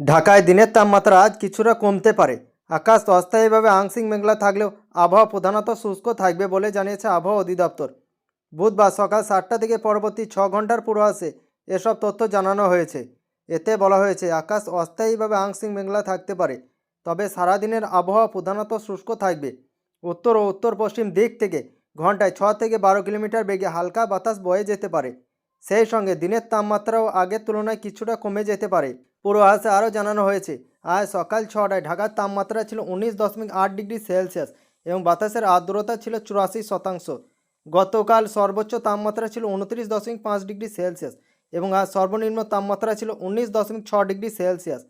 ঢাকায় দিনের তাপমাত্রা আজ কিছুটা কমতে পারে। আকাশ অস্থায়ীভাবে আংশিক মেঘলা থাকলেও আবহাওয়া প্রধানত শুষ্ক থাকবে বলে জানিয়েছে আবহাওয়া অধিদপ্তর। বুধবার সকাল সাতটা থেকে পরবর্তী ছ ঘণ্টার পূর্বাসে এসব তথ্য জানানো হয়েছে। এতে বলা হয়েছে, আকাশ অস্থায়ীভাবে আংশিক মেঘলা থাকতে পারে, তবে সারাদিনের আবহাওয়া প্রধানত শুষ্ক থাকবে। উত্তর ও উত্তর পশ্চিম দিক থেকে ঘন্টায় ছ থেকে বারো কিলোমিটার বেগে হালকা বাতাস বয়ে যেতে পারে। সেই সঙ্গে দিনের তাপমাত্রাও আগের তুলনায় কিছুটা কমে যেতে পারে। পূর্বাভাসে আরও জানানো হয়েছে, আজ সকাল ছটায় ঢাকার তাপমাত্রা ছিল উনিশ দশমিক আট ডিগ্রি সেলসিয়াস এবং বাতাসের আর্দ্রতা ছিল চুরাশি শতাংশ। গতকাল সর্বোচ্চ তাপমাত্রা ছিল উনত্রিশ দশমিক পাঁচ ডিগ্রি সেলসিয়াস এবং আজ সর্বনিম্ন তাপমাত্রা ছিল উনিশ দশমিক ছ ডিগ্রি সেলসিয়াস।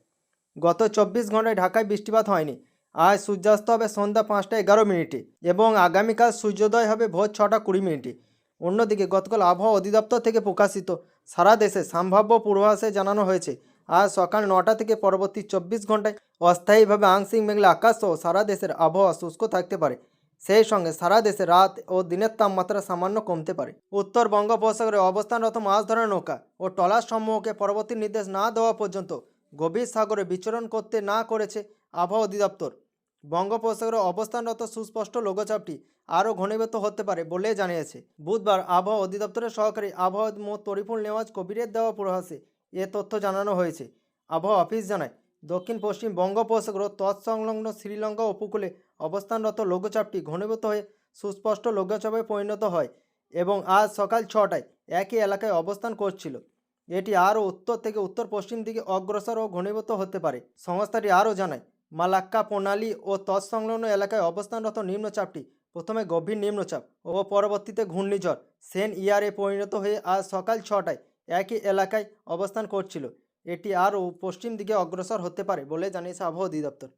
গত চব্বিশ ঘন্টায় ঢাকায় বৃষ্টিপাত হয়নি। আজ সূর্যাস্ত হবে সন্ধ্যা পাঁচটা এগারো মিনিটে এবং আগামীকাল সূর্যোদয় হবে ভোর ছটা কুড়ি মিনিটে। অন্যদিকে গতকাল আবহাওয়া অধিদপ্তর থেকে প্রকাশিত সারা দেশে সম্ভাব্য পূর্বাভাসে জানানো হয়েছে, আজ সকাল নটা থেকে পরবর্তী চব্বিশ ঘন্টায় অস্থায়ীভাবে আংশিক মেঘলা আকাশ সহ সারা দেশের আবহাওয়া শুষ্ক থাকতে পারে। সেই সঙ্গে সারা দেশে রাত ও দিনের তাপমাত্রা সামান্য কমতে পারে। উত্তর বঙ্গোপসাগরে অবস্থানরত মাছ ধরার নৌকা ও ট্রলার সমূহকে পরবর্তী নির্দেশ না দেওয়া পর্যন্ত গভীর সাগরে বিচরণ করতে না করেছে আবহাওয়া অধিদপ্তর। বঙ্গোপসাগরে অবস্থানরত সুস্পষ্ট লঘুচাপটি আরও ঘনীভূত হতে পারে বলে জানিয়েছে। বুধবার আবহাওয়া অধিদপ্তরের সহকারী আবহাওয়া মো তরিফুল নেওয়াজ কবিরের দেওয়া পূর্বাভাসে এ তথ্য জানানো হয়েছে। আবহাওয়া অফিস জানায় দক্ষিণ পশ্চিম বঙ্গোপসাগর তৎসংলগ্ন শ্রীলঙ্কা উপকূলে অবস্থানরত লঘুচাপটি ঘনীভূত হয়ে সুস্পষ্ট লঘুচাপে পরিণত হয় এবং আজ সকাল ছটায় একই এলাকায় অবস্থান করছিল। এটি আরও উত্তর থেকে উত্তর পশ্চিম দিকে অগ্রসর ও ঘনীভূত হতে পারে। সংস্থাটি আরও জানায় মালাক্কা প্রণালী ও তৎসংলগ্ন এলাকায় অবস্থানরত নিম্নচাপটি। প্রথমে গভীর নিম্নচাপ ও পরবর্তীতে ঘূর্ণিঝড়। সেন ইয়ারে পরিণত হয়ে আজ সকাল ছটায় একই এলাকায় অবস্থান করছিল। এটি আরও পশ্চিম দিকে অগ্রসর হতে পারে বলে জানিয়েছে আবহাওয়া অধিদপ্তর।